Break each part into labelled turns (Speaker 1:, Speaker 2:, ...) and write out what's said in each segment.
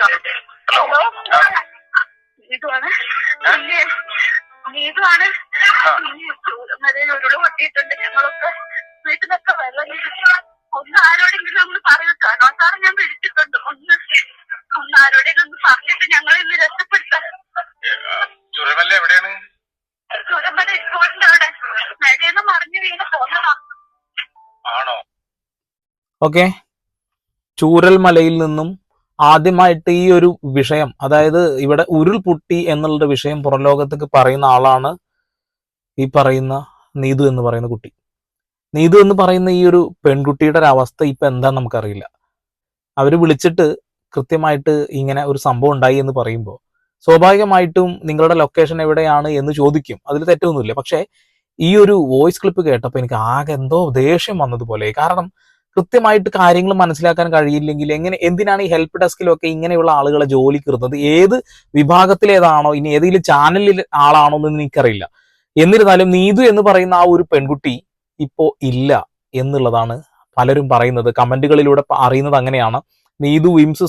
Speaker 1: Hello നീതുവാണ് പിന്നെ നീതുവാണ് ചൂരമലയിൽ ഉരുൾ പൊട്ടിയിട്ടുണ്ട്. ഞങ്ങളൊക്കെ വീട്ടിലൊക്കെ വെള്ളം ഒന്ന് ആരോടെങ്കിലും ഒന്ന് പറയൂ കാരണം സാറ് ഞാൻ വിളിച്ചിട്ടുണ്ട്. ഒന്ന് ഒന്ന് ആരോടെങ്കിലും ഒന്ന് പറഞ്ഞിട്ട് ഞങ്ങൾ ഇന്ന് രക്ഷപ്പെടുത്താം
Speaker 2: ചുരമല്ല എവിടെയാണ്?
Speaker 1: ചൂരമല ഇപ്പോഴുണ്ട് അവിടെ. മഴയെന്ന് മറിഞ്ഞു വീണ് പോന്നതാ.
Speaker 2: ആണോ?
Speaker 3: ഓക്കെ. ചൂരൽമലയിൽ നിന്നും ആദ്യമായിട്ട് ഈ ഒരു വിഷയം അതായത് ഇവിടെ ഉരുൾപൊട്ടി എന്നുള്ള വിഷയം പുറം ലോകത്തേക്ക് പറയുന്ന ആളാണ് ഈ പറയുന്ന നീതു എന്ന് പറയുന്ന കുട്ടി. നീതു എന്ന് പറയുന്ന ഈ ഒരു പെൺകുട്ടിയുടെ ഒരു അവസ്ഥ ഇപ്പൊ എന്താന്ന് നമുക്കറിയില്ല. അവർ വിളിച്ചിട്ട് കൃത്യമായിട്ട് ഇങ്ങനെ ഒരു സംഭവം ഉണ്ടായി എന്ന് പറയുമ്പോൾ സ്വാഭാവികമായിട്ടും നിങ്ങളുടെ ലൊക്കേഷൻ എവിടെയാണ് എന്ന് ചോദിക്കും. അതിൽ തെറ്റൊന്നുമില്ല. പക്ഷേ ഈ ഒരു വോയിസ് ക്ലിപ്പ് കേട്ടപ്പോൾ എനിക്ക് ആകെ എന്തോ ദേഷ്യം വന്നതുപോലെ. കാരണം കൃത്യമായിട്ട് കാര്യങ്ങൾ മനസ്സിലാക്കാൻ കഴിയില്ലെങ്കിൽ എങ്ങനെ എന്തിനാണ് ഈ ഹെൽപ്പ് ഡെസ്കിലൊക്കെ ഇങ്ങനെയുള്ള ആളുകളെ ജോലി കയറുന്നത് ഏത് വിഭാഗത്തിലേതാണോ? ഇനി ഏതെങ്കിലും ചാനലിൽ ആളാണോ എന്ന് എനിക്കറിയില്ല. എന്നിരുന്നാലും നീതു എന്ന് പറയുന്ന ആ ഒരു പെൺകുട്ടി ഇപ്പോ ഇല്ല എന്നുള്ളതാണ് പലരും പറയുന്നത്. കമന്റുകളിലൂടെ അറിയുന്നത് അങ്ങനെയാണ്. നീതു വിംസ്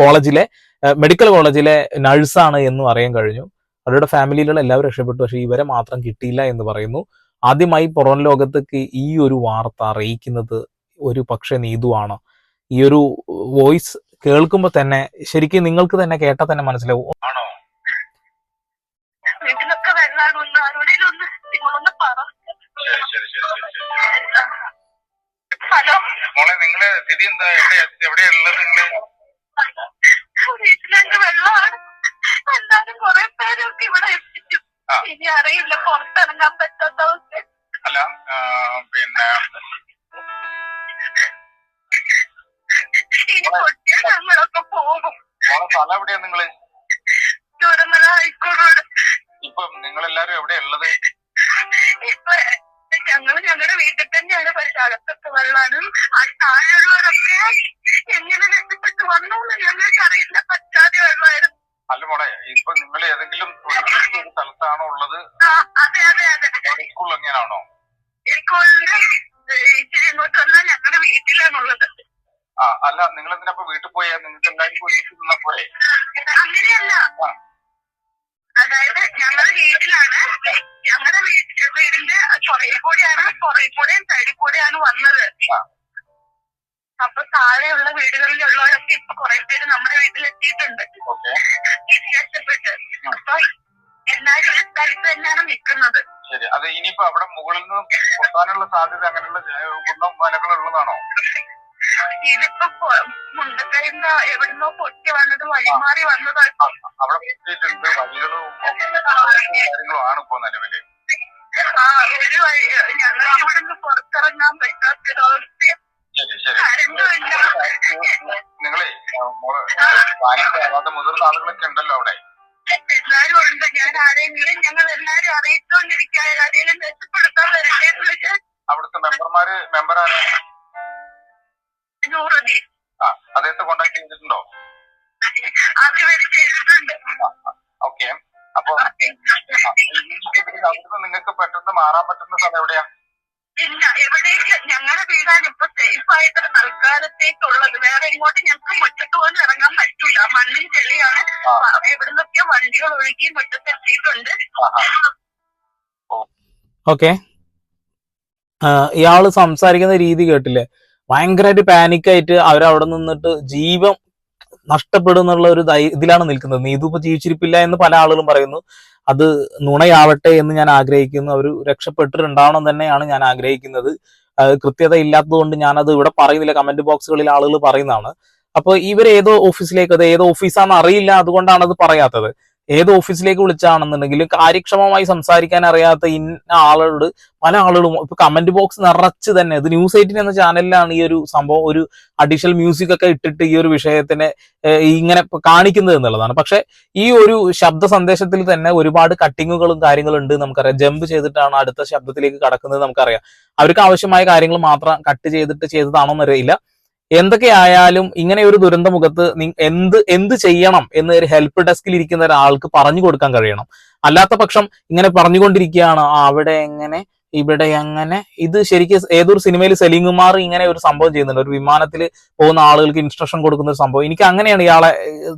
Speaker 3: കോളേജിലെ മെഡിക്കൽ കോളേജിലെ നഴ്സാണ് എന്നും അറിയാൻ കഴിഞ്ഞു. അവരുടെ ഫാമിലിയിലുള്ള എല്ലാവരും രക്ഷപ്പെട്ടു. പക്ഷേ ഇവരെ മാത്രം കിട്ടിയില്ല എന്ന് പറയുന്നു. ആദ്യമായി പുറം ലോകത്തേക്ക് ഈ ഒരു വാർത്ത അറിയിക്കുന്നത് ഒരു പക്ഷേ നീതുവാണ്. ഈ ഒരു വോയിസ് കേൾക്കുമ്പോൾ തന്നെ ശരിക്കും നിങ്ങൾക്ക് തന്നെ കേട്ടാൽ തന്നെ മനസ്സിലാവും.
Speaker 2: ആണോ?
Speaker 1: വീട്ടിലൊക്കെ വെള്ളമാണ് ഒന്ന് ആരോടെങ്കിലും ഒന്ന് പറ.
Speaker 2: ശരി ശരി ശരി ശരി ശരി.
Speaker 1: ഹലോ?
Speaker 2: മോളെ നിങ്ങൾ സ്ഥിതി എന്താ? എവിടെ എവിടെയുള്ളത് നിങ്ങൾ?
Speaker 1: വീട്ടിലെന്റെ വെള്ളമാണ്. എല്ലാരും കുറെ പേരൊക്കെ ഇവിടെ എത്തിച്ചു. ഇനി അറിയില്ല പുറത്തിറങ്ങാൻ പറ്റാത്ത അവസ്ഥ
Speaker 2: അല്ല എവിടെയാ നിങ്ങൾ?
Speaker 1: ചുരമല നിങ്ങൾ
Speaker 2: ഇപ്പം നിങ്ങളെല്ലാരും എവിടെയാ ഉള്ളത്?
Speaker 1: ഇപ്പൊ ഞങ്ങൾ ഞങ്ങളുടെ വീട്ടിൽ തന്നെയാണ് പക്ഷെ അകത്തൊക്കെ വെള്ളമാണ് ആ താഴെയുള്ളവരൊക്കെ എങ്ങനെ രക്ഷപ്പെട്ടു വന്നു ഞങ്ങൾക്ക് അറിയില്ല. പറ്റാതെ വെള്ളമായിരുന്നു.
Speaker 2: അല്ല മോളെ ഇപ്പൊ നിങ്ങൾ ഏതെങ്കിലും ഒരു സ്ഥലത്താണോ ഉള്ളത്?
Speaker 1: അതെ അതെ അതെ.
Speaker 2: സ്കൂൾ എങ്ങനെയാണോ?
Speaker 1: സ്കൂളിന് ഇച്ചിരി ഇങ്ങോട്ട് വന്നാൽ ഞങ്ങളുടെ വീട്ടിലാണുള്ളത്.
Speaker 2: ആ അല്ല നിങ്ങൾ എന്തിനപ്പോ വീട്ടിൽ പോയാ? നിങ്ങൾക്ക് എല്ലാവർക്കും ഒരുമിച്ച് നിന്നാ പോരെ?
Speaker 1: അങ്ങനെയല്ല.
Speaker 2: ആ.
Speaker 1: അതായത് ഞങ്ങളുടെ വീട്ടിലാണ്. ഞങ്ങളുടെ വീട്ടിൽ വീടിന്റെ പുറകിൽ കൂടെയാണ് പുറകിൽ കൂടെയും സൈഡിൽ കൂടെയാണ് വന്നത്.
Speaker 2: ആ.
Speaker 1: അപ്പൊ താഴെയുള്ള വീടുകളിലുള്ളവരൊക്കെ ഇപ്പൊ കുറെ പേര് നമ്മുടെ വീട്ടിലെത്തിയിട്ടുണ്ട്.
Speaker 2: ഓക്കെ.
Speaker 1: അപ്പൊ എല്ലാരും ഒരു സ്ഥലത്ത് തന്നെയാണ് നിൽക്കുന്നത്.
Speaker 2: ശരി. അത് ഇനിയിപ്പോ അവിടെ മുകളിൽ നിന്ന് പൊട്ടാനുള്ള സാധ്യത അങ്ങനെയുള്ള മലകൾ ഉള്ളതാണോ
Speaker 1: ഇതിപ്പോ മുണ്ടക്കൈന്ന് എവിടുന്നോ പൊട്ടി വന്നത് വഴിമാറി വന്നതാണ്
Speaker 2: ആ, അവിടെ പൊട്ടിയിട്ടുണ്ട്. വഴികളും കാര്യങ്ങളും ആണ് ഇപ്പോ നിലവിൽ.
Speaker 1: ആ ഒരു വഴി ഞങ്ങൾ ഇവിടുന്ന് പുറത്തിറങ്ങാൻ പറ്റാത്ത ഇല്ല
Speaker 2: നിങ്ങളെ മുതിർന്ന ആളുകളൊക്കെ ഉണ്ടല്ലോ അവിടെ?
Speaker 1: എല്ലാരും ഉണ്ട്. ഞാൻ ആരെങ്കിലും ഞങ്ങൾ എല്ലാരും അറിയിച്ചുകൊണ്ടിരിക്കുക ആരെങ്കിലും മെച്ചപ്പെടുത്താൻ വരട്ടെ
Speaker 2: അവിടുത്തെ മെമ്പർമാര് മെമ്പർ ആരാണ്
Speaker 1: നൂറുതി.
Speaker 2: ആ അദ്ദേഹത്തെ കോണ്ടാക്ട് ചെയ്തിട്ടുണ്ടോ?
Speaker 1: അത് ഇവർ ചെയ്തിട്ടുണ്ട്.
Speaker 2: ഓക്കെ അപ്പൊ അവിടുന്ന് നിങ്ങൾക്ക് പെട്ടെന്ന് മാറാൻ പറ്റുന്ന സ്ഥലം എവിടെയാ?
Speaker 1: ഇല്ല എവിടേക്ക്? ഞങ്ങളുടെ വീടാണ് ഇപ്പൊ സേഫ് ആയിട്ട് തൽക്കാലത്തേക്കുള്ളത്. വേറെ ഇങ്ങോട്ട് ഞങ്ങൾക്ക് മുറ്റത്ത് പോലും ഇറങ്ങാൻ പറ്റൂല. മണ്ണിൻ ചെളിയാണ്. എവിടുന്നൊക്കെ വണ്ടികൾ ഒഴുകി മുറ്റത്തെത്തിയിട്ടുണ്ട്
Speaker 2: ആഹാ.
Speaker 3: ഓക്കെ ഇയാൾ സംസാരിക്കുന്ന രീതി കേട്ടില്ലേ? ഭയങ്കരമായിട്ട് പാനിക്കായിട്ട് അവരവിടെ നിന്നിട്ട് ജീവൻ നഷ്ടപ്പെടുന്നുള്ള ഒരു ഇതിലാണ് നിൽക്കുന്നത്. നീതു ഇപ്പൊ ജീവിച്ചിരിപ്പില്ല എന്ന് പല ആളുകളും പറയുന്നു. അത് നുണയാവട്ടെ എന്ന് ഞാൻ ആഗ്രഹിക്കുന്നു. അവർ രക്ഷപ്പെട്ടിട്ടുണ്ടാവണം തന്നെയാണ് ഞാൻ ആഗ്രഹിക്കുന്നത്. കൃത്യത ഇല്ലാത്തതുകൊണ്ട് ഞാനത് ഇവിടെ പറയുന്നില്ല. കമന്റ് ബോക്സുകളിൽ ആളുകൾ പറയുന്നതാണ്. അപ്പൊ ഇവർ ഏതോ ഓഫീസിലേക്ക് അത് ഏതോ ഓഫീസാണെന്ന് അറിയില്ല. അതുകൊണ്ടാണ് അത് പറയാത്തത്. ഏത് ഓഫീസിലേക്ക് വിളിച്ചാണെന്നുണ്ടെങ്കിലും കാര്യക്ഷമമായി സംസാരിക്കാൻ അറിയാത്ത ഇന്ന ആളുകളോട് പല ആളുകളും ഇപ്പൊ കമന്റ് ബോക്സ് നിറച്ച് തന്നെ ഇത് ന്യൂസ് എയ്റ്റീൻ എന്ന ചാനലിലാണ് ഈ ഒരു സംഭവം ഒരു അഡീഷണൽ മ്യൂസിക് ഒക്കെ ഇട്ടിട്ട് ഈ ഒരു വിഷയത്തിനെ ഇങ്ങനെ കാണിക്കുന്നത് എന്നുള്ളതാണ്. പക്ഷെ ഈ ഒരു ശബ്ദ സന്ദേശത്തിൽ തന്നെ ഒരുപാട് കട്ടിങ്ങുകളും കാര്യങ്ങളും ഉണ്ട് നമുക്കറിയാം. ജമ്പ് ചെയ്തിട്ടാണ് അടുത്ത ശബ്ദത്തിലേക്ക് കടക്കുന്നത് നമുക്കറിയാം. അവർക്ക് ആവശ്യമായ കാര്യങ്ങൾ മാത്രം കട്ട് ചെയ്തിട്ട് ചെയ്തതാണോ എന്നറിയില്ല എന്തൊക്കെയായാലും ഇങ്ങനെ ഒരു ദുരന്ത മുഖത്ത് എന്ത് എന്ത് ചെയ്യണം എന്ന് ഒരു ഹെൽപ്പ് ഡെസ്കിൽ ഇരിക്കുന്ന ഒരാൾക്ക് പറഞ്ഞു കൊടുക്കാൻ കഴിയണം. അല്ലാത്ത പക്ഷം ഇങ്ങനെ പറഞ്ഞുകൊണ്ടിരിക്കുകയാണ് "ആ, അവിടെ എങ്ങനെ ഇവിടെ അങ്ങനെ ഇത് ശരിക്കും ഏതൊരു സിനിമയിൽ സലീംകുമാർ ഇങ്ങനെ ഒരു സംഭവം ചെയ്യുന്നുണ്ട്. ഒരു വിമാനത്തിൽ പോകുന്ന ആളുകൾക്ക് ഇൻസ്ട്രക്ഷൻ കൊടുക്കുന്ന ഒരു സംഭവം. എനിക്ക് അങ്ങനെയാണ് ഇയാളെ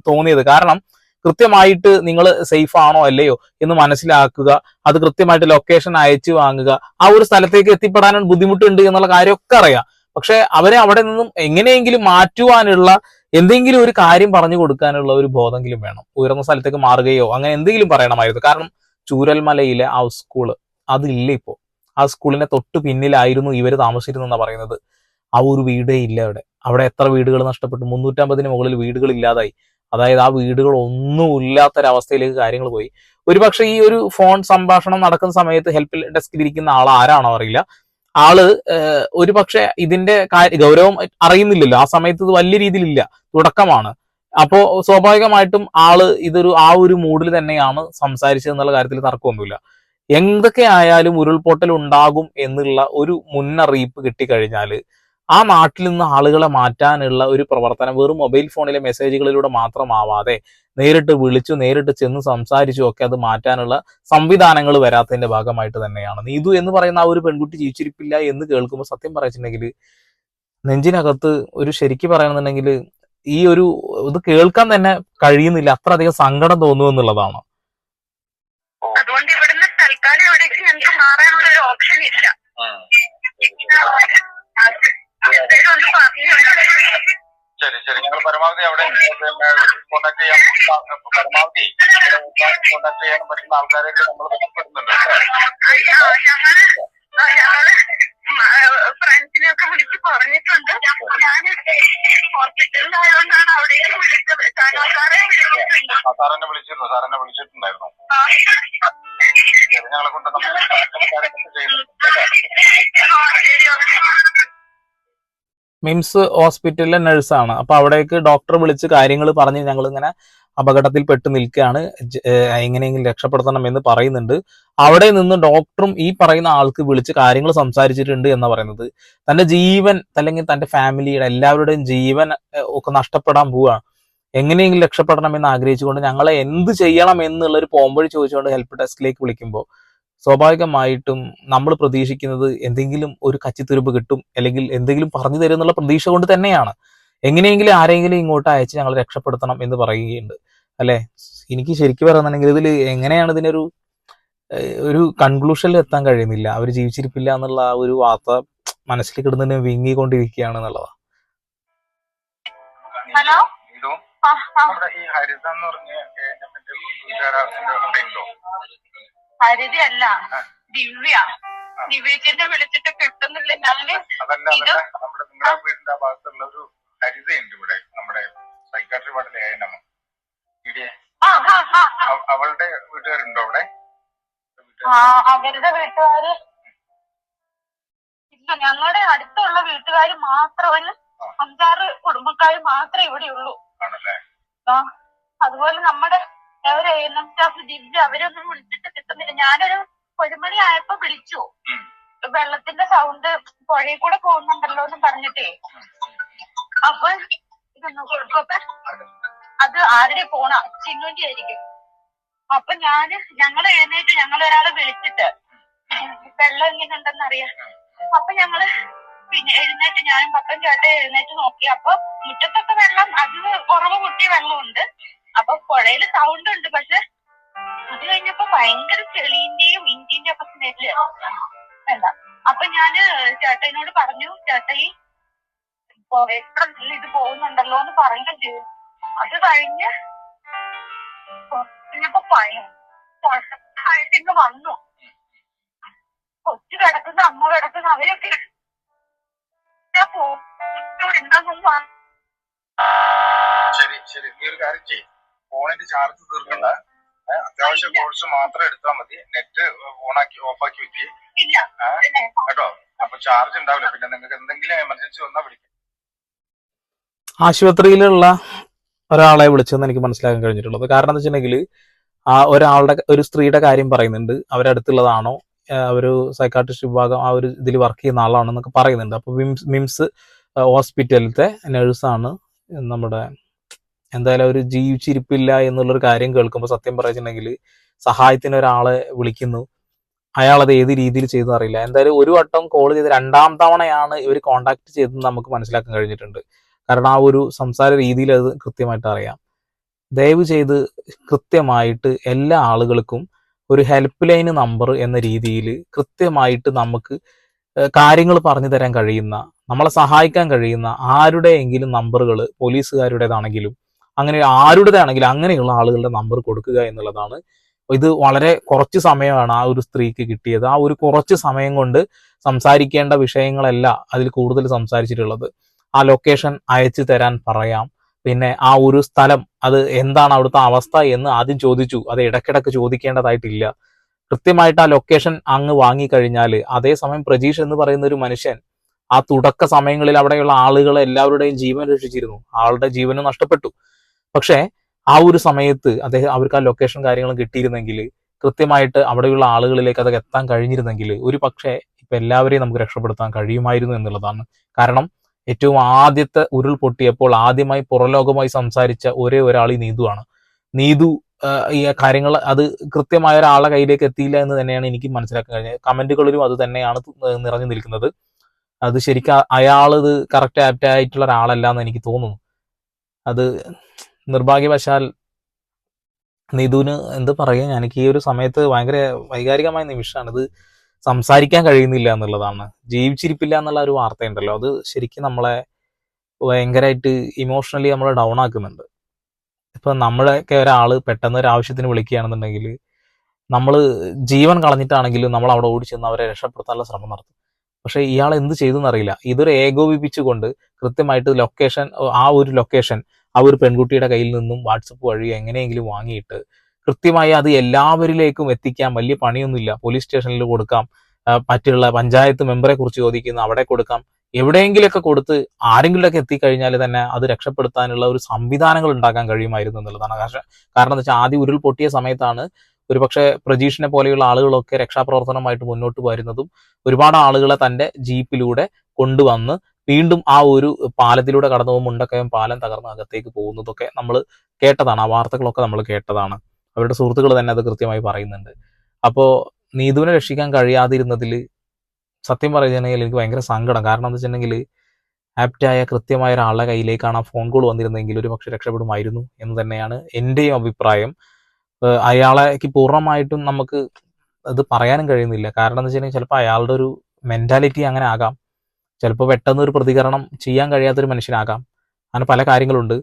Speaker 3: തോന്നിയത്. കാരണം കൃത്യമായിട്ട് നിങ്ങൾ സേഫ് ആണോ അല്ലയോ എന്ന് മനസ്സിലാക്കുക അത് കൃത്യമായിട്ട് ലൊക്കേഷൻ അയച്ചു വാങ്ങുക ആ ഒരു സ്ഥലത്തേക്ക് എത്തിപ്പെടാൻ ബുദ്ധിമുട്ടുണ്ട് എന്നുള്ള കാര്യമൊക്കെ അറിയാം. പക്ഷെ അവരെ അവിടെ നിന്നും എങ്ങനെയെങ്കിലും മാറ്റുവാനുള്ള എന്തെങ്കിലും ഒരു കാര്യം പറഞ്ഞു കൊടുക്കാനുള്ള ഒരു ബോധമെങ്കിലും വേണം. ഉയർന്ന സ്ഥലത്തേക്ക് മാറുകയോ അങ്ങനെ എന്തെങ്കിലും പറയണമായിരുന്നു. കാരണം ചൂരൽമലയിലെ ആ സ്കൂൾ അതില്ല ഇപ്പോ. ആ സ്കൂളിന്റെ തൊട്ട് പിന്നിലായിരുന്നു ഇവർ താമസിച്ചിരുന്നെന്നാണ് പറയുന്നത്. ആ ഒരു വീടേ ഇല്ല അവിടെ. അവിടെ എത്ര വീടുകൾ നഷ്ടപ്പെട്ടു? മുന്നൂറ്റമ്പതിന് മുകളിൽ വീടുകൾ ഇല്ലാതായി. അതായത് ആ വീടുകൾ ഒന്നും ഇല്ലാത്തൊരവസ്ഥയിലേക്ക് കാര്യങ്ങൾ പോയി. ഒരുപക്ഷെ ഈ ഒരു ഫോൺ സംഭാഷണം നടക്കുന്ന സമയത്ത് ഹെൽപ്പ് ഡെസ്കിൽ ഇരിക്കുന്ന ആൾ ആരാണോ അറിയില്ല. ആൾ ഒരു പക്ഷെ ഇതിന്റെ ഗൗരവം അറിയുന്നില്ലല്ലോ. ആ സമയത്ത് ഇത് വലിയ രീതിയിലില്ല. തുടക്കമാണ്. അപ്പോ സ്വാഭാവികമായിട്ടും ആൾ ഇതൊരു ആ ഒരു മൂഡിൽ തന്നെയാണ് സംസാരിച്ചത് എന്നുള്ള കാര്യത്തിൽ തർക്കമൊന്നുമില്ല. എന്തൊക്കെ ആയാലും ഉരുൾപൊട്ടൽ ഉണ്ടാകും എന്നുള്ള ഒരു മുന്നറിയിപ്പ് കിട്ടിക്കഴിഞ്ഞാൽ ആ നാട്ടിൽ നിന്ന് ആളുകളെ മാറ്റാനുള്ള ഒരു പ്രവർത്തനം വെറും മൊബൈൽ ഫോണിലെ മെസ്സേജുകളിലൂടെ മാത്രമാവാതെ നേരിട്ട് വിളിച്ചു നേരിട്ട് ചെന്ന് സംസാരിച്ചു ഒക്കെ അത് മാറ്റാനുള്ള സംവിധാനങ്ങൾ വരാത്തതിന്റെ ഭാഗമായിട്ട് തന്നെയാണ്. നീതു എന്ന് പറയുന്ന ആ ഒരു പെൺകുട്ടി ജീവിച്ചിരിപ്പില്ല എന്ന് കേൾക്കുമ്പോൾ സത്യം പറയുന്നുണ്ടെങ്കിൽ നെഞ്ചിനകത്ത് ഒരു ശരിക്ക് പറയണമെന്നുണ്ടെങ്കിൽ ഈ ഒരു ഇത് കേൾക്കാൻ തന്നെ കഴിയുന്നില്ല. അത്ര അധികം സങ്കടം തോന്നുന്നു എന്നുള്ളതാണ്.
Speaker 1: അതുകൊണ്ട് ഇവിടുന്ന് തൽക്കാലം ഞങ്ങൾക്ക് മാറാനുള്ള ഒരു ഓപ്ഷൻ ഇല്ല
Speaker 2: ശരി ശരി. ഞങ്ങൾ പരമാവധി അവിടെ കോണ്ടാക്ട് ചെയ്യാൻ പരമാവധി കോണ്ടാക്ട് ചെയ്യാൻ പറ്റുന്ന ആൾക്കാരെയൊക്കെ നമ്മൾ ബന്ധപ്പെടുന്നുണ്ട്. കേട്ടോ.
Speaker 1: ഞങ്ങൾ ആ, ഞങ്ങൾ ഫ്രണ്ട്സിനെ ഒക്കെ വിളിച്ച് പറഞ്ഞിട്ടുണ്ട്. ഞാൻ ഹോസ്പിറ്റലിലായതുകൊണ്ടാണ് അവിടേക്ക് വിളിച്ചത്.
Speaker 2: സാറെന്നെ വിളിച്ചിരുന്നു. സാറെന്നെ വിളിച്ചിട്ടുണ്ടായിരുന്നു.
Speaker 3: മിംസ് ഹോസ്പിറ്റലിലെ നഴ്സാണ് അപ്പൊ അവിടേക്ക് ഡോക്ടർ വിളിച്ച് കാര്യങ്ങൾ പറഞ്ഞ് ഞങ്ങൾ ഇങ്ങനെ അപകടത്തിൽ പെട്ട് നിൽക്കുകയാണ്. എങ്ങനെയെങ്കിലും രക്ഷപ്പെടുത്തണം എന്ന് പറയുന്നുണ്ട്. അവിടെ നിന്ന് ഡോക്ടറും ഈ പറയുന്ന ആൾക്ക് വിളിച്ച് കാര്യങ്ങൾ സംസാരിച്ചിട്ടുണ്ട് എന്ന് പറയുന്നത്. തന്റെ ജീവൻ അല്ലെങ്കിൽ തന്റെ ഫാമിലിയുടെ എല്ലാവരുടെയും ജീവൻ ഒക്കെ നഷ്ടപ്പെടാൻ പോവുകയാണ് എങ്ങനെയെങ്കിലും രക്ഷപ്പെടണം എന്ന് ആഗ്രഹിച്ചുകൊണ്ട് ഞങ്ങളെ എന്ത് ചെയ്യണം എന്നുള്ളൊരു പോംവഴി ചോദിച്ചുകൊണ്ട് ഹെൽപ്പ് ഡെസ്കിലേക്ക് വിളിക്കുമ്പോൾ സ്വാഭാവികമായിട്ടും നമ്മൾ പ്രതീക്ഷിക്കുന്നത് എന്തെങ്കിലും ഒരു കച്ചിത്തുരുമ്പ് കിട്ടും അല്ലെങ്കിൽ എന്തെങ്കിലും പറഞ്ഞു തരും എന്നുള്ള പ്രതീക്ഷ കൊണ്ട് തന്നെയാണ്. എങ്ങനെയെങ്കിലും ആരെങ്കിലും ഇങ്ങോട്ട് അയച്ച് ഞങ്ങൾ രക്ഷപ്പെടുത്തണം എന്ന് പറയുകയുണ്ട്. അല്ലെ? എനിക്ക് ശരിക്കും പറയുന്നുണ്ടെങ്കിൽ ഇതിൽ എങ്ങനെയാണ് ഇതിനൊരു ഒരു കൺക്ലൂഷനിൽ എത്താൻ കഴിയുന്നില്ല. അവർ ജീവിച്ചിരിപ്പില്ല എന്നുള്ള ആ ഒരു വാർത്ത മനസ്സിൽ കിടന്നതിന് വിങ്ങിക്കൊണ്ടിരിക്കുകയാണ് എന്നുള്ളതാണ്
Speaker 1: ഹലോ?
Speaker 2: ഈ ഹരിത എന്ന് പറഞ്ഞ ഏഹ്, മറ്റേ കൂട്ടുകാരന്റെ ഉണ്ടോ
Speaker 1: ഹരിത അല്ല ദിവ്യ ദിവ്യജിനെ വിളിച്ചിട്ട് കിട്ടുന്നില്ല. ഞാൻ
Speaker 2: അതല്ല അതല്ല നമ്മുടെ നിങ്ങളുടെ വീടിന്റെ ആ ഭാഗത്തുള്ള ഒരു ഹരിതയുണ്ട് ഇവിടെ. നമ്മുടെ സൈക്കാട്രി വാർഡിലെ ഏനമ്മ ഇവിടെ
Speaker 1: ആ ആ ആ ആ.
Speaker 2: അവളുടെ വീട്ടുകാരുണ്ടോ അവിടെ?
Speaker 1: ആ അവരുടെ വീട്ടുകാര് ഇല്ല ഞങ്ങളുടെ അടുത്തുള്ള വീട്ടുകാര് മാത്രം ഒരു അഞ്ചാറ് കുടുംബക്കാര് മാത്രമേ ഇവിടെ ഉള്ളൂ
Speaker 2: ആണല്ലേ?
Speaker 1: ആ അതുപോലെ നമ്മുടെ എം സ്റ്റാഫ് ദിവ്യ അവരൊന്നും വിളിച്ചിട്ട് കിട്ടുന്നില്ല. ഞാനൊരു ഒരു മണി ആയപ്പോ വിളിച്ചു. വെള്ളത്തിന്റെ സൗണ്ട് പുഴയിൽ കൂടെ പോകുന്നുണ്ടല്ലോ എന്ന് പറഞ്ഞിട്ടേ. അപ്പൊ ഇതൊന്ന് കൊടുക്കട്ടെ അത് ആരുടെ പോണ ചിന്നുവിന്റെ ആയിരിക്കും. അപ്പൊ ഞാൻ ഞങ്ങൾ എഴുന്നേറ്റ് ഞങ്ങൾ ഒരാളെ വിളിച്ചിട്ട് വെള്ളം ഇങ്ങനെ ഉണ്ടെന്ന് അറിയാം. അപ്പൊ ഞങ്ങൾ പിന്നെ എഴുന്നേറ്റ് ഞാനും പപ്പൻ ചേട്ടൻ എഴുന്നേറ്റ് നോക്കി. അപ്പൊ മുറ്റത്തൊക്കെ വെള്ളം അത് കുറവ് കുട്ടിയ വെള്ളമുണ്ട്. അപ്പൊ പുഴയിൽ സൗണ്ട് ഉണ്ട് പക്ഷെ അത് കഴിഞ്ഞപ്പോ ഭയങ്കര ചെളീന്റെയും ഇഞ്ചിന്റെ ഒക്കെ സ്മെല്ല് വേണ്ട. അപ്പൊ ഞാൻ ചേട്ടനോട് പറഞ്ഞു ചേട്ടയി എത്ര ഇത് പോകുന്നുണ്ടല്ലോ എന്ന് പറയുകയും ചെയ്തു അത് കഴിഞ്ഞ് കഴിഞ്ഞപ്പോ ഭയങ്കരമായിട്ട് ഇങ്ങ് വന്നു. കൊച്ചു കിടക്കുന്ന അമ്മ കിടക്കുന്ന അവരൊക്കെ പോകും പറഞ്ഞു
Speaker 2: ശരി ശരി. നീ ഒരു കാര്യം ചെയ്യ്. ഫോണിന്റെ ചാർജ് തീർക്കണ്ട അത്യാവശ്യം കോഴ്സ് മാത്രം എടുത്താൽ മതി. നെറ്റ് ഓണാക്കി ഓഫാക്കി വെക്കേ.
Speaker 1: ഇല്ല.
Speaker 2: ആ? കേട്ടോ? അപ്പൊ ചാർജ് ഉണ്ടാവില്ല. പിന്നെ നിങ്ങൾക്ക് എന്തെങ്കിലും എമർജൻസി വന്നാൽ വിളിക്കും.
Speaker 3: ആശുപത്രിയിലുള്ള ഒരാളെ വിളിച്ചെന്ന് എനിക്ക് മനസ്സിലാക്കാൻ കഴിഞ്ഞിട്ടുള്ളത്. കാരണം എന്താ വെച്ചിട്ടുണ്ടെങ്കിൽ ആ ഒരാളുടെ ഒരു സ്ത്രീയുടെ കാര്യം പറയുന്നുണ്ട്. അവരടുത്തുള്ളതാണോ? ഒരു സൈക്കാട്രിസ്റ്റ് വിഭാഗം ആ ഒരു ഇതിൽ വർക്ക് ചെയ്യുന്ന ആളാണെന്നൊക്കെ പറയുന്നുണ്ട്. അപ്പോൾ മിംസ് മിംസ് ഹോസ്പിറ്റലിലത്തെ നഴ്സാണ് നമ്മുടെ എന്തായാലും അവർ ജീവിച്ചിരിപ്പില്ല എന്നുള്ളൊരു കാര്യം കേൾക്കുമ്പോൾ സത്യം പറയുന്നുണ്ടെങ്കിൽ സഹായത്തിന് ഒരാളെ വിളിക്കുന്നു. അയാൾ അത് ഏത് രീതിയിൽ ചെയ്തു അറിയില്ല. എന്തായാലും ഒരു വട്ടം കോൾ ചെയ്ത് രണ്ടാം തവണയാണ് ഇവർ കോണ്ടാക്ട് ചെയ്തതെന്ന് നമുക്ക് മനസ്സിലാക്കാൻ കഴിഞ്ഞിട്ടുണ്ട്. കാരണം ആ ഒരു സംസാര രീതിയിൽ അത് കൃത്യമായിട്ട് അറിയാം. ദയവ് ചെയ്ത് കൃത്യമായിട്ട് എല്ലാ ആളുകൾക്കും ഒരു ഹെൽപ്പ് ലൈൻ നമ്പർ എന്ന രീതിയിൽ കൃത്യമായിട്ട് നമുക്ക് കാര്യങ്ങൾ പറഞ്ഞു തരാൻ കഴിയുന്ന നമ്മളെ സഹായിക്കാൻ കഴിയുന്ന ആരുടെയെങ്കിലും നമ്പറുകൾ പോലീസുകാരുടേതാണെങ്കിലും അങ്ങനെ ആരുടേതാണെങ്കിൽ അങ്ങനെയുള്ള ആളുകളുടെ നമ്പർ കൊടുക്കുക എന്നുള്ളതാണ്. ഇത് വളരെ കുറച്ച് സമയമാണ് ആ ഒരു സ്ത്രീക്ക് കിട്ടിയത്. ആ ഒരു കുറച്ച് സമയം കൊണ്ട് സംസാരിക്കേണ്ട വിഷയങ്ങളല്ല അതിൽ കൂടുതൽ സംസാരിച്ചിട്ടുള്ളത്. ആ ലൊക്കേഷൻ അയച്ചു തരാൻ പറയാം. പിന്നെ ആ ഒരു സ്ഥലം അത് എന്താണ് അവിടുത്തെ അവസ്ഥ എന്ന് ആദ്യം ചോദിച്ചു. അത് ഇടക്കിടക്ക് ചോദിക്കേണ്ടതായിട്ടില്ല. കൃത്യമായിട്ട് ആ ലൊക്കേഷൻ അങ്ങ് വാങ്ങിക്കഴിഞ്ഞാൽ അതേസമയം പ്രജീഷ് എന്ന് പറയുന്ന ഒരു മനുഷ്യൻ ആ തുടക്ക സമയങ്ങളിൽ അവിടെയുള്ള ആളുകളെ എല്ലാവരുടെയും ജീവൻ രക്ഷിച്ചിരുന്നു. ആളുടെ ജീവനും നഷ്ടപ്പെട്ടു. പക്ഷേ ആ ഒരു സമയത്ത് അദ്ദേഹം അവർക്ക് ആ ലൊക്കേഷൻ കാര്യങ്ങളും കിട്ടിയിരുന്നെങ്കിൽ കൃത്യമായിട്ട് അവിടെയുള്ള ആളുകളിലേക്ക് അതൊക്കെ എത്താൻ കഴിഞ്ഞിരുന്നെങ്കിൽ ഒരു പക്ഷേ ഇപ്പൊ എല്ലാവരെയും നമുക്ക് രക്ഷപ്പെടുത്താൻ കഴിയുമായിരുന്നു എന്നുള്ളതാണ്. കാരണം ഏറ്റവും ആദ്യത്തെ ഉരുൾ പൊട്ടിയപ്പോൾ ആദ്യമായി പുറലോകമായി സംസാരിച്ച ഒരേ ഒരാൾ ഈ നീതുവാണ് നീതു ഈ കാര്യങ്ങൾ അത് കൃത്യമായ ഒരാളെ കയ്യിലേക്ക് എത്തിയില്ല എന്ന് തന്നെയാണ് എനിക്ക് മനസ്സിലാക്കാൻ കഴിഞ്ഞത്. കമന്റുകളിലും അത് തന്നെയാണ് നിറഞ്ഞു നിൽക്കുന്നത്. അത് ശരിക്കും അയാൾ ഇത് കറക്റ്റ് ആപ്റ്റ് ആയിട്ടുള്ള ഒരാളല്ല എന്ന് എനിക്ക് തോന്നുന്നു. അത് നിർഭാഗ്യവശാൽ നിതുവിന് എന്ത് പറയുക എനിക്ക് ഈ ഒരു സമയത്ത് ഭയങ്കര വൈകാരികമായ നിമിഷമാണ്. ഇത് സംസാരിക്കാൻ കഴിയുന്നില്ല എന്നുള്ളതാണ്. ജീവിച്ചിരിപ്പില്ല എന്നുള്ള ഒരു വാർത്തയുണ്ടല്ലോ. അത് ശരിക്കും നമ്മളെ ഭയങ്കരമായിട്ട് ഇമോഷണലി നമ്മളെ ഡൗൺ ആക്കുന്നുണ്ട്. ഇപ്പൊ നമ്മളൊക്കെ ഒരാൾ പെട്ടെന്ന് ഒരു ആവശ്യത്തിന് വിളിക്കുകയാണെന്നുണ്ടെങ്കിൽ നമ്മൾ ജീവൻ കളഞ്ഞിട്ടാണെങ്കിലും നമ്മൾ അവിടെ ഓടി ചെന്ന് അവരെ രക്ഷപ്പെടുത്താനുള്ള ശ്രമം നടത്തും. പക്ഷെ ഇയാൾ എന്ത് ചെയ്തു എന്നറിയില്ല ഇതൊരു ഏകോപിപ്പിച്ചുകൊണ്ട് കൃത്യമായിട്ട് ലൊക്കേഷൻ ആ ഒരു ലൊക്കേഷൻ ആ ഒരു പെൺകുട്ടിയുടെ കയ്യിൽ നിന്നും വാട്സപ്പ് വഴി എങ്ങനെയെങ്കിലും വാങ്ങിയിട്ട് കൃത്യമായി അത് എല്ലാവരിലേക്കും എത്തിക്കാം. വലിയ പണിയൊന്നുമില്ല. പോലീസ് സ്റ്റേഷനിൽ കൊടുക്കാം. മറ്റുള്ള പഞ്ചായത്ത് മെമ്പറെ കുറിച്ച് ചോദിക്കുന്ന. അവിടെ കൊടുക്കാം. എവിടെയെങ്കിലൊക്കെ കൊടുത്ത് ആരെങ്കിലുമൊക്കെ എത്തിക്കഴിഞ്ഞാൽ തന്നെ അത് രക്ഷപ്പെടുത്താനുള്ള ഒരു സംവിധാനങ്ങൾ ഉണ്ടാക്കാൻ കഴിയുമായിരുന്നു എന്നുള്ളതാണ്. കാരണം എന്താ വെച്ചാൽ ആദ്യം ഉരുൾ പൊട്ടിയ സമയത്താണ് ഒരുപക്ഷെ പ്രജീഷിനെ പോലെയുള്ള ആളുകളൊക്കെ രക്ഷാപ്രവർത്തനമായിട്ട് മുന്നോട്ട് വരുന്നതും ഒരുപാട് ആളുകളെ തന്റെ ജീപ്പിലൂടെ കൊണ്ടുവന്ന് വീണ്ടും ആ ഒരു പാലത്തിലൂടെ കടന്നു പോകുമ്പോൾ മുണ്ടക്കയം പാലം തകർന്ന് അകത്തേക്ക് പോകുന്നതൊക്കെ നമ്മൾ കേട്ടതാണ്. ആ വാർത്തകളൊക്കെ നമ്മൾ കേട്ടതാണ്. അവരുടെ സുഹൃത്തുക്കൾ തന്നെ അത് കൃത്യമായി പറയുന്നുണ്ട്. അപ്പോൾ നീതുവിനെ രക്ഷിക്കാൻ കഴിയാതിരുന്നതിൽ സത്യം പറയുകയാണെങ്കിൽ എനിക്ക് ഭയങ്കര സങ്കടം. കാരണം എന്താ വെച്ചിട്ടുണ്ടെങ്കിൽ ആപ്റ്റായ കൃത്യമായ ഒരാളുടെ കയ്യിലേക്കാണ് ആ ഫോൺ കോൾ വന്നിരുന്നെങ്കിൽ ഒരു പക്ഷെ രക്ഷപ്പെടുമായിരുന്നു എന്ന് തന്നെയാണ് എന്റെയും അഭിപ്രായം. അയാളേക്ക് പൂർണമായിട്ടും നമുക്ക് അത് പറയാനും കഴിയുന്നില്ല. കാരണം എന്താ വെച്ചിട്ടുണ്ടെങ്കിൽ ചിലപ്പോൾ അയാളുടെ ഒരു മെന്റാലിറ്റി അങ്ങനെ ആകാം. ചിലപ്പോൾ പെട്ടെന്ന് ഒരു പ്രതികരണം ചെയ്യാൻ കഴിയാത്തൊരു മനുഷ്യനാകാം. അങ്ങനെ പല കാര്യങ്ങളുണ്ട്.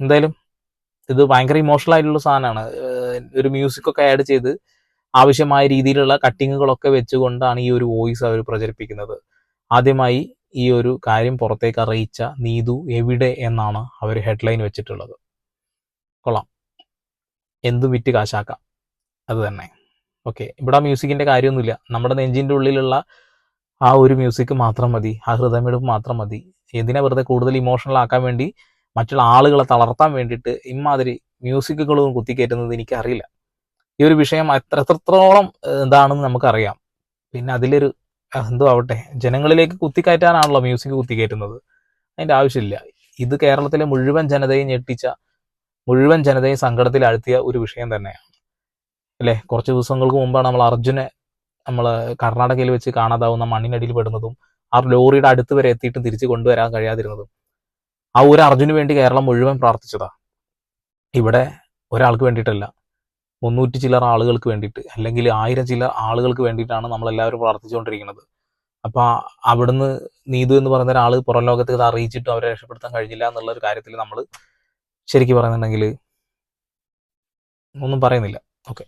Speaker 3: എന്തായാലും ഇത് ഭയങ്കര ഇമോഷണൽ ആയിട്ടുള്ള സാധനമാണ്. ഒരു മ്യൂസിക് ഒക്കെ ആഡ് ചെയ്ത് ആവശ്യമായ രീതിയിലുള്ള കട്ടിങ്ങുകളൊക്കെ വെച്ചുകൊണ്ടാണ് ഈ ഒരു വോയിസ് അവർ പ്രചരിപ്പിക്കുന്നത്. ആദ്യമായി ഈ ഒരു കാര്യം പുറത്തേക്ക് അറിയിച്ച നീതു എവിടെ എന്നാണ് അവർ ഹെഡ്ലൈൻ വെച്ചിട്ടുള്ളത്. കൊള്ളാം. എന്തും വിറ്റ് കാശാക്കാം. അത് തന്നെ. ഓക്കെ ഇവിടെ മ്യൂസിക്കിന്റെ കാര്യമൊന്നുമില്ല. നമ്മുടെ നെഞ്ചിന്റെ ഉള്ളിലുള്ള ആ ഒരു മ്യൂസിക് മാത്രം മതി ആ ഹൃദയമെടുപ്പ് മാത്രം മതി. എന്തിനാ വെറുതെ കൂടുതൽ ഇമോഷണൽ ആക്കാൻ വേണ്ടി മറ്റുള്ള ആളുകളെ തളർത്താൻ വേണ്ടിയിട്ട് ഇമാതിരി മ്യൂസിക്കുകളും കുത്തിക്കയറ്റുന്നത് എനിക്കറിയില്ല. ഈ ഒരു വിഷയം എത്ര എത്രത്തോളം എന്താണെന്ന് നമുക്കറിയാം. പിന്നെ അതിലൊരു എന്തോ ആവട്ടെ ജനങ്ങളിലേക്ക് കുത്തിക്കയറ്റാനാണല്ലോ മ്യൂസിക് കുത്തിക്കയറ്റുന്നത്. അതിന്റെ ആവശ്യമില്ല. ഇത് കേരളത്തിലെ മുഴുവൻ ജനതയെ ഞെട്ടിച്ച മുഴുവൻ ജനതയെ സങ്കടത്തിലാഴ്ത്തിയ ഒരു വിഷയം തന്നെയാണ്. അല്ലേ? കുറച്ച് ദിവസങ്ങൾക്ക് മുമ്പാണ് നമ്മൾ അർജുനെ നമ്മൾ കർണാടകയിൽ വെച്ച് കാണാതാവുന്ന മണ്ണിനടിയിൽ പെടുന്നതും ആ ലോറിയുടെ അടുത്ത് വരെ എത്തിയിട്ട് തിരിച്ചു കൊണ്ടുവരാൻ കഴിയാതിരുന്നതും ആ ഒരു അർജുന് വേണ്ടി കേരളം മുഴുവൻ പ്രാർത്ഥിച്ചതാ. ഇവിടെ ഒരാൾക്ക് വേണ്ടിയിട്ടല്ല മുന്നൂറ്റി ചില്ലർ ആളുകൾക്ക് വേണ്ടിയിട്ട് അല്ലെങ്കിൽ ആയിരം ചില ആളുകൾക്ക് വേണ്ടിയിട്ടാണ് നമ്മൾ എല്ലാവരും പ്രാർത്ഥിച്ചുകൊണ്ടിരിക്കുന്നത്. അപ്പോൾ അവിടുന്ന് നീതു എന്ന് പറയുന്ന ഒരാൾ പുറം ലോകത്ത് ഇത് അറിയിച്ചിട്ടും അവരെ രക്ഷപ്പെടുത്താൻ കഴിഞ്ഞില്ല എന്നുള്ള ഒരു കാര്യത്തിൽ നമ്മൾ ശരിക്കും പറയുന്നുണ്ടെങ്കിൽ ഒന്നും പറയുന്നില്ല. ഓക്കെ.